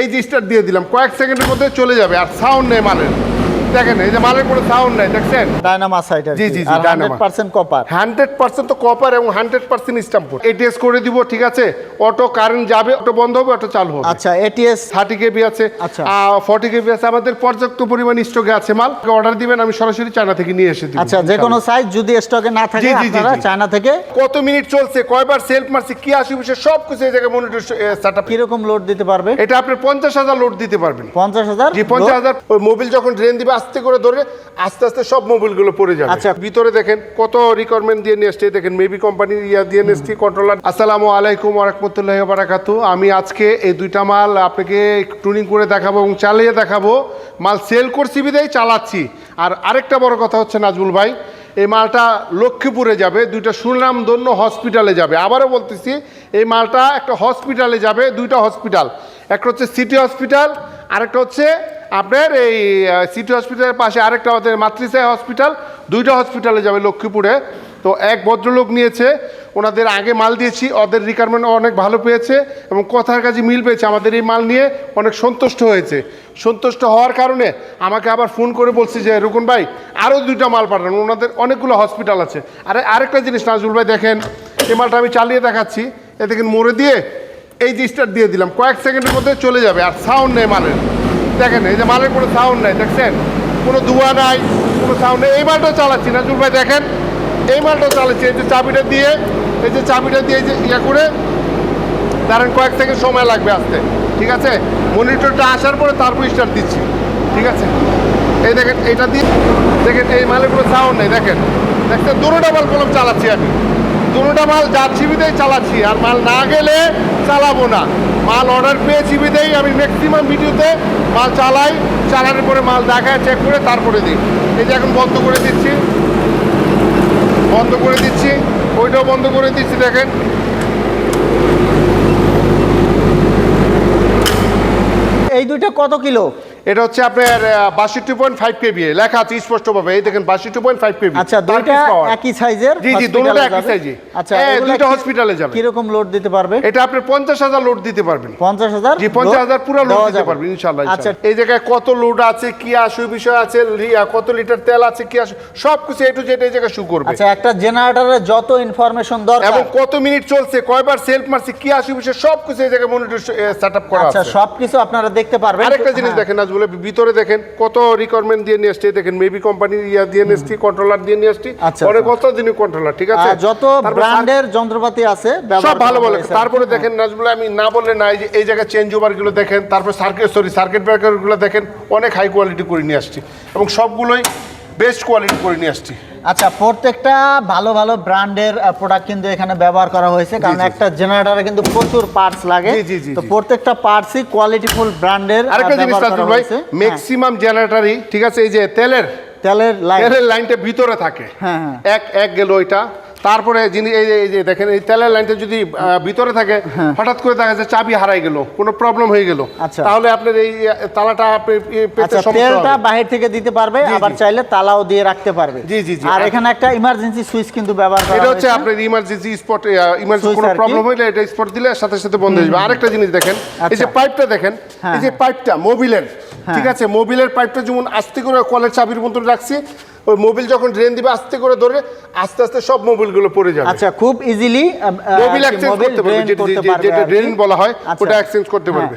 এই জিনিসটা দিয়ে দিলাম। কয়েক সেকেন্ডের মধ্যে চলে যাবে আর সাউন্ড নেই মালের। দেখেন এই যে মালের কোনো সাউন্ড নেই দেখছেন? ডায়নামা সাইট জি, জি, জি, 100% কপার তো এবং হান্ড্রেড পার্সেন্ট স্টাম্প এটিএস করে দিব ঠিক আছে? অটো কারেন্ট যাবে অটো বন্ধ হবে অটো চালু হবে। আচ্ছা এটিএস থার্টি কেবি আছে। আচ্ছা। ফর্টি কেবি আছে। আমাদের পর্যাপ্ত পরিমাণ স্টকে আছে মাল। অর্ডার দিবেন আমি সরাসরি চায়না থেকে নিয়ে এসে দিব। আচ্ছা যে কোনো সাইজ যদি স্টকে না থাকে আপনারা চায়না থেকে কত মিনিট চলছে কয়বার সেলফ মারছে কি আসে বিষয় সব কিছু এই জায়গায় মনিটর সেট কীরকম লোড দিতে পারবে? এটা আপনি পঞ্চাশ হাজার লোড দিতে পারবেন। পঞ্চাশ হাজার জি পঞ্চাশ হাজার। ওই মোবিল যখন ড্রেন দিবে আস্তে করে ধরে আস্তে আস্তে সব মোবিলগুলো পড়ে যাবে। আচ্ছা। ভিতরে দেখেন কত রিকোয়ারমেন্ট দিয়ে নিয়ে এসছে দেখেন মেবি কোম্পানির ইয়া দিয়ে নিয়ে এসছি কন্ট্রোলার আসসালামু আলাইকুম ওরহমতুল্লাহ বারাকাতু। আমি আজকে এই দুইটা মাল আপনাকে টুনিং করে দেখাবো এবং চালিয়ে দেখাবো। মাল সেল করছি বিদায় চালাচ্ছি। আর আরেকটা বড় কথা হচ্ছে নাজমুল ভাই এই মালটা লক্ষ্মীপুরে যাবে দুইটা সুনামধন্য হসপিটালে যাবে। আবারও বলতেছি এই মালটা একটা হসপিটালে যাবে দুইটা হসপিটাল একটা হচ্ছে সিটি হসপিটাল আরেকটা হচ্ছে আপনার এই সিটি হসপিটালের পাশে আরেকটা আমাদের মাতৃসায় হসপিটাল দুইটা হসপিটালে যাবে লক্ষ্মীপুরে। তো এক ভদ্রলোক নিয়েছে, ওনাদের আগে মাল দিয়েছি, ওদের রিকোয়ারমেন্ট অনেক ভালো পেয়েছে এবং কথার কাজে মিল পেয়েছে। আমাদের এই মাল নিয়ে অনেক সন্তুষ্ট হয়েছে। সন্তুষ্ট হওয়ার কারণে আমাকে আবার ফোন করে বলছি যে, রুকুন ভাই আরও দুইটা মাল পাঠান। ওনাদের অনেকগুলো হসপিটাল আছে। আরে, আরেকটা জিনিস নাজুল ভাই, দেখেন, এই মালটা আমি চালিয়ে দেখাচ্ছি। এ দেখেন, মোড়ে দিয়ে এই জিনিসটা দিয়ে দিলাম। কয়েক সেকেন্ডের মধ্যে চলে যাবে, আর সাউন্ড নেই মালের। দেখেন, এই যে মালের কোনো সাউন্ড নাই, দেখছেন? কোনো ধোঁয়া নাই, কোনো সাউন্ড নেই। এই মালটাও চালাচ্ছি না ভাই, দেখেন? এই মালটাও চালাচ্ছি, এই যে চাবিটা দিয়ে, এই যে চাবিটা দিয়ে যে ইয়া করে, দাঁড়ান, কয়েক সেকেন্ড সময় লাগবে আসতে, ঠিক আছে? মনিটরটা আসার পরে তারপর স্টার্ট দিচ্ছি, ঠিক আছে? এই দেখেন, এটা দিয়ে, দেখেন, এই মালের কোনো সাউন্ড নেই, দেখেন? দেখছেন? দুটোটা মাল কলম চালাচ্ছি আমি। দুটোটা মাল যাচ্ছি বিদেই চালাচ্ছি, আর মাল না গেলে চালাবো না। মাল অর্ডার পেয়েছি বিদেই আমি ম্যাক্সিমাম ভিডিওতে মাল চালাই, চালানোর পরে মাল দেখায় চেক করে তারপরে দিই। এই যে এখন বন্ধ করে দিচ্ছি। বন্ধ করে দিচ্ছি। ওইটাও বন্ধ করে দিচ্ছি, দেখেন। এই দুইটা কত কিলো? এটা হচ্ছে আপনার বাষট্টি পয়েন্ট ফাইভ কেবি লেখা আছে স্পষ্টভাবে এই দেখেন বাষট্টি পয়েন্ট ফাইভ কেবি আচ্ছা দুইটা একই সাইজের জি, জি, দুটোটা একই size-ই। আচ্ছা hospital-এ যাবে। কীরকম লোড দিতে পারবে? এটা আপনি পঞ্চাশ হাজার লোড দিতে পারবেন। পঞ্চাশ হাজার জি পঞ্চাশ হাজার পুরো লোড দিতে। পারবেন ইনশাল্লাহ আচ্ছা। এই জায়গায় কত লোড আছে কি আসু বিষয় আছে কত লিটার তেল আছে কি আসু সব কিছু এটু যেটা এই জায়গায় শু করবে। আচ্ছা একটা জেনারেটরের যত ইনফরমেশন দরকার এবং কত মিনিট চলছে কয়বার সেলফ মারছে কি আসু বিষয় সব কিছু এই জায়গায় মনিটর সেট আপ করা আচ্ছা সবকিছু আপনারা দেখতে পারবেন। আরেকটা জিনিস। দেখেন আজ বলে ভিতরে দেখেন কত রিকোয়ারমেন্ট দিয়ে নিয়ে আসছি দেখেন মেবি কোম্পানি ইয়া দিয়ে নিয়ে আসছি কন্ট্রোলার দিয়ে নিয়ে আসছি আচ্ছা, পরে। কত দিনে কন্ট্রোলার ঠিক আছে? যত ব্র্যান্ডের যন্ত্রপাতি আছে সব ভালো বলে। তারপরে দেখেন নাজবুল আমি না বললে না এই যে এই জায়গায় চেঞ্জ ওভারগুলো দেখেন তারপর সার্কিট সরি সার্কিট ব্রেকারগুলো দেখেন অনেক হাই কোয়ালিটি করে নিয়ে আসছি। এবং সবগুলোই বেস্ট কোয়ালিটি করে নিয়ে আসছি। আচ্ছা প্রত্যেকটা ভালো ভালো ব্র্যান্ডের প্রোডাক্ট কিন্তু এখানে ব্যবহার করা হয়েছে। কারণ একটা জেনারেটরে কিন্তু প্রচুর পার্টস লাগে। তো প্রত্যেকটা পার্টসই কোয়ালিটিফুল ব্র্যান্ডের আরেকটা জিনিস আছে ভাই। ম্যাক্সিমাম জেনারেটারই ঠিক আছে এই যে তেলের তেলের লাইন তেলের লাইনটা ভিতরে থাকে। হ্যাঁ, হ্যাঁ। এক এক গেল ওইটা। তারপরে যিনি এই যে দেখেন এই তেলের লাইনটা যদি ভিতরে থাকে হঠাৎ করে দেখা যায় চাবি হারাই গেল কোনো প্রবলেম হয়ে গেল হ্যাঁ। আচ্ছা। তাহলে আপনার এই তালাটা আপনি আচ্ছা তেলটা বাহির থেকে দিতে পারবে আবার চাইলে তালাও দিয়ে রাখতে পারবে জি, জি, জি। আর এখানে একটা ইমার্জেন্সি সুইচ কিন্তু ব্যবহার করা এটা হচ্ছে আপনার ইমার্জেন্সি স্পট ইমার্জেন্সি কোনো প্রবলেম হইলে এটা স্পট দিলে সাথে সাথে বন্ধ হয়ে যাবে আরেকটা জিনিস দেখেন এই যে আচ্ছা। পাইপটা দেখেন হ্যাঁ, এই যে পাইপটা মোবিলের হ্যাঁ। ঠিক আছে মোবিলের পাইপটা যেমন আস্তে করে কলের চাবির মতন রাখছি ওই মোবিল যখন ড্রেন দিবে আস্তে করে ধরে আস্তে আস্তে সব মোবিলগুলো পড়ে যাবে। আচ্ছা খুব ইজিলি মোবিল এক্সচেঞ্জ করতে পারবে যেটা- ড্রেন বলা হয় আচ্ছা। ওটা এক্সচেঞ্জ করতে পারবে।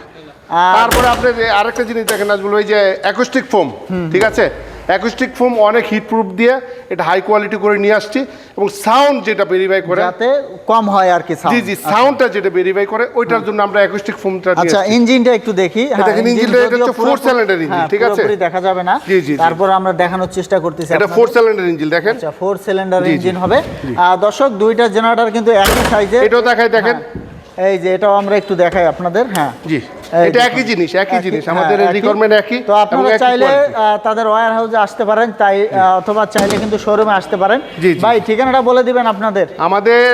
তারপরে আপনার যে আরেকটা জিনিস দেখেন নাজবুল ওই যে অ্যাকোস্টিক ফোম ঠিক আছে? অ্যাকোস্টিক ফোম অনেক হিট প্রুফ দিয়ে এটা হাই কোয়ালিটি করে নিয়ে আসছি এবং সাউন্ড যেটা ভেরিফাই করে যাতে কম হয় আর কি জি জি সাউন্ডটা যেটা ভেরিফাই করে ওইটার জন্য আমরা অ্যাকোস্টিক ফোমটা আচ্ছা ইঞ্জিনটা একটু দেখি। হ্যাঁ, দেখেন, ইঞ্জিনটা এটা হচ্ছে cylinder engine, হ্যাঁ, ঠিক আছে? পুরোপুরি দেখা যাবে না। জি, জি। তারপর আমরা দেখানোর চেষ্টা করতেছি এটা ফোর সিলিন্ডার ইঞ্জিন দেখেন? আচ্ছা ফোর সিলিন্ডার। ইঞ্জিন হবে। আহ, দর্শক দুইটা জেনারেটর কিন্তু একই সাইজে এটাও দেখাই দেখেন। এই যে এটাও আমরা একটু দেখাই আপনাদের হ্যাঁ। জি। এটা একই জিনিস একই জিনিস হ্যাঁ, আমাদের রিকোয়ারমেন্ট একই। তো আপনারা চাইলে তাদের ওয়্যার হাউসে আসতে পারেন তাই অথবা চাইলে কিন্তু শোরুমে আসতে পারেন। ভাই ঠিকানাটা বলে দিবেন আপনাদের। আমাদের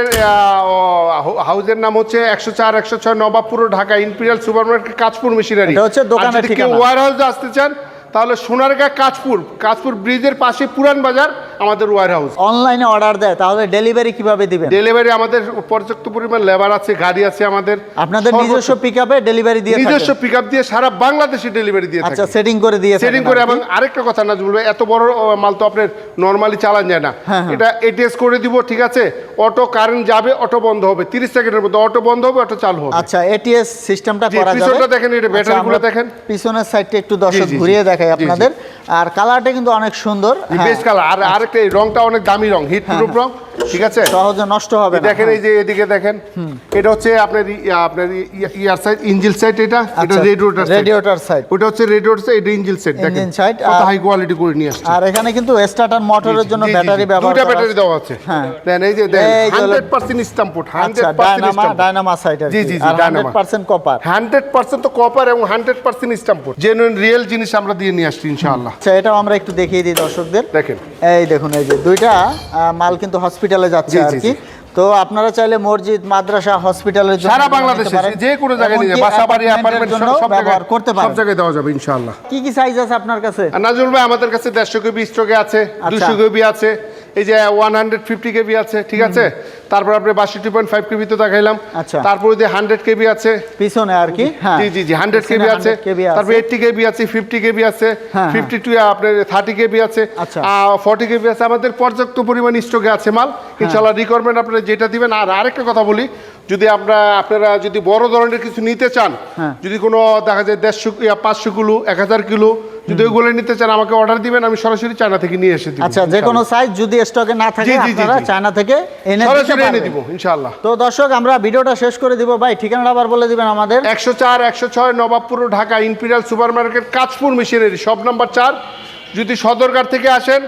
হাউসের নাম হচ্ছে একশো চার একশো ছয় Nawabpur Dhaka imperial super market Kanchpur machinery. হচ্ছে দোকানের ঠিকানা। ওয়ার হাউসে আসতে চান তাহলে সোনারগাঁ কাঁচপুর কাঁচপুর ব্রিজের পাশে পুরান বাজার আমাদের ওয়ার হাউস অনলাইনে অর্ডার দেয় তাহলে ডেলিভারি কীভাবে দিবেন? ডেলিভারি আমাদের পর্যাপ্ত পরিমাণ লেবার আছে গাড়ি আছে আমাদের। আপনাদের নিজস্ব পিকআপে ডেলিভারি দিয়ে নিজস্ব থাকেন? পিক দিয়ে সারা বাংলাদেশে ডেলিভারি দিয়ে আচ্ছা সেটিং করে দিয়ে সেটিং করে এবং আরেকটা কথা না বলবে এত বড় মাল তো আপনার নর্মালি চালান যায় না। হ্যাঁ, হ্যাঁ। এটা এটিএস করে দিব ঠিক আছে? অটো কারেন্ট যাবে অটো বন্ধ হবে। তিরিশ সেকেন্ডের মধ্যে অটো বন্ধ হবে অটো চালু হবে। আচ্ছা এটিএস সিস্টেমটা করা যাবে। পিছনটা দেখেন, এটা আচ্ছা, ব্যাটারিগুলো দেখেন। পিছনের সাইডটা একটু দর্শক ঘুরিয়ে। দেখাই। আপনাদের। আর কালারটা কিন্তু অনেক সুন্দর। হ্যাঁ, বেস্ট কালার আর আরেকটা এই রংটা অনেক দামি রং হিট প্রুফ রং ঠিক আছে? সহজে নষ্ট হবে দেখেন এই যে এদিকে দেখেন এটা হচ্ছে আপনার আপনার ইয়ার সাইড ইঞ্জিল সাইড এটা এটা রেডিওটার সাইড রেডিওটার সাইড ওটা হচ্ছে রেডিওটার সাইড এটা ইঞ্জিল সাইড দেখেন। Engine side, কত হাই কোয়ালিটি করে নিয়ে আসছে। আর এখানে কিন্তু স্টার্টার মোটরের জন্য। ব্যাটারি ব্যবহার করা ব্যাটারি দেওয়া আছে। হ্যাঁ। দেন এই যে হলো- 100% স্ট্যাম্পড আচ্ছা 100% ডায়নামা স্ট্যাম্পড ডায়নামা সাইড আর জি, জি, জি, Dynama। 100% কপার 100% তো কপার এবং 100% স্ট্যাম্পড জেনুইন রিয়েল জিনিস আমরা দিয়ে নিয়ে আসছি ইনশাআল্লাহ। আচ্ছা এটাও আমরা একটু দেখিয়ে দিই দর্শকদের। দেখেন। এই দেখুন এই যে দুইটা মাল কিন্তু হসপিটালে যাচ্ছে আর কি। তো আপনারা চাইলে মসজিদ মাদ্রাসা হসপিটালের জন্য সারা বাংলাদেশে যে কোনো জায়গায় নিয়ে বাসা বাড়ি অ্যাপার্টমেন্ট সব ব্যবহার করতে সব জায়গায় দেওয়া যাবে ইনশাআল্লাহ। কি কি সাইজ আছে আপনার কাছে? নাজুল ভাই আমাদের কাছে দেড়শো কেবি স্টকে আছে আচ্ছা। দুশো কেবি আছে এই যে ওয়ান হান্ড্রেড ফিফটি কেবি আছে ঠিক আছে? তারপর আপনি বাষট্টি পয়েন্ট ফাইভ কেবি তো দেখাইলাম। আচ্ছা। তারপরে যে হান্ড্রেড কেবি আছে। পিছনে আর কি? হ্যাঁ। জি জি জি হান্ড্রেড কেবি আছে। 100 কেবি আছে। তারপর এইটটি কেবি আছে ফিফটি কেবি আছে হ্যাঁ, ফিফটি টু আপনার থার্টি কেবি আছে। আচ্ছা। ফর্টি কেবি আছে। আমাদের পর্যাপ্ত পরিমাণ স্টকে আছে মাল। হ্যাঁ। ইনশাল্লাহ রিকোয়ারমেন্ট আপনারা যেটা দিবেন। আর আরেকটা কথা বলি যদি আমরা আপনারা যদি বড় ধরনের কিছু নিতে চান হ্যাঁ। যদি কোনো দেখা যায় দেড়শো পাঁচশো কিলো এক হাজার কিলো যদি ওইগুলো নিতে চান আমাকে অর্ডার দিবেন আমি সরাসরি চায়না থেকে নিয়ে এসে দিব আচ্ছা যে কোনো সাইজ যদি স্টকে না থাকে আপনারা চায়না থেকে এনে সরাসরি এনে দিব ইনশাআল্লাহ তো দর্শক আমরা ভিডিওটা শেষ করে দিব। ভাই ঠিকানাটা আবার বলে দিবেন আমাদের। একশো চার একশো ছয় Nawabpur Dhaka imperial super market Kanchpur machinery সব নাম্বার চার। যদি সদরঘাট থেকে আসেন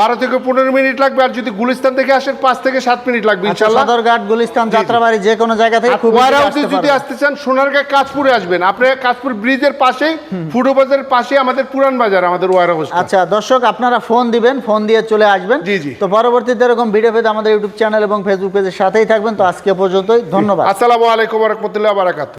বারো থেকে পনেরো মিনিট লাগবে আর যদি গুলিস্তান থেকে আসেন পাঁচ থেকে সাত মিনিট লাগবে আচ্ছা ইনশাল্লাহ সদরঘাট গুলিস্তান যাত্রাবাড়ি যে কোনো জায়গা থেকে খুব ওয়ার হাউসে যদি আসতে চান সোনারগাঁ কাঁচপুরে আসবেন। আপনি কাঁচপুর ব্রিজের পাশেই ফুটো বাজারের পাশে আমাদের পুরান বাজার আমাদের ওয়ার হাউস আচ্ছা দর্শক আপনারা ফোন দিবেন ফোন দিয়ে চলে আসবেন। জি, জি। তো পরবর্তীতে এরকম ভিডিও পেতে আমাদের ইউটিউব চ্যানেল এবং ফেসবুক পেজের সাথেই থাকবেন। তো আজকে পর্যন্তই ধন্যবাদ। আসসালামু আলাইকুম রহমতুল্লাহ বারাকাতু